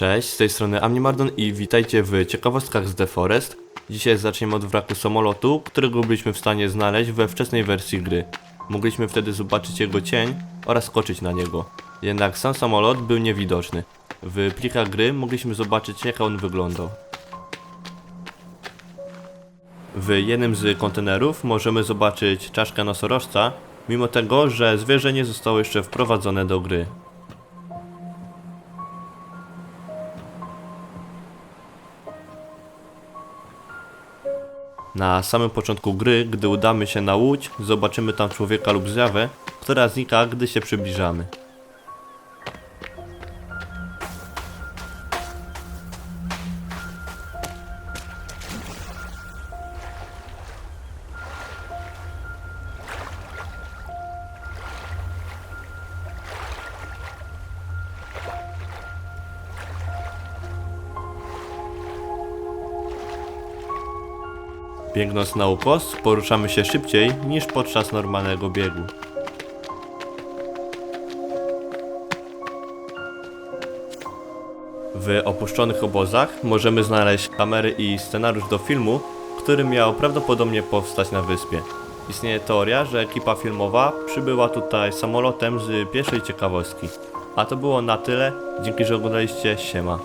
Cześć, z tej strony Amnimardon i witajcie w ciekawostkach z The Forest. Dzisiaj zaczniemy od wraku samolotu, którego byliśmy w stanie znaleźć we wczesnej wersji gry. Mogliśmy wtedy zobaczyć jego cień oraz skoczyć na niego. Jednak sam samolot był niewidoczny. W plikach gry mogliśmy zobaczyć jak on wyglądał. W jednym z kontenerów możemy zobaczyć czaszkę nosorożca, mimo tego, że zwierzę nie zostało jeszcze wprowadzone do gry. Na samym początku gry, gdy udamy się na łódź, zobaczymy tam człowieka lub zjawę, która znika, gdy się przybliżamy. Biegnąc na ukos, poruszamy się szybciej niż podczas normalnego biegu. W opuszczonych obozach możemy znaleźć kamery i scenariusz do filmu, który miał prawdopodobnie powstać na wyspie. Istnieje teoria, że ekipa filmowa przybyła tutaj samolotem z pierwszej ciekawostki. A to było na tyle. Dzięki, że oglądaliście. Siema.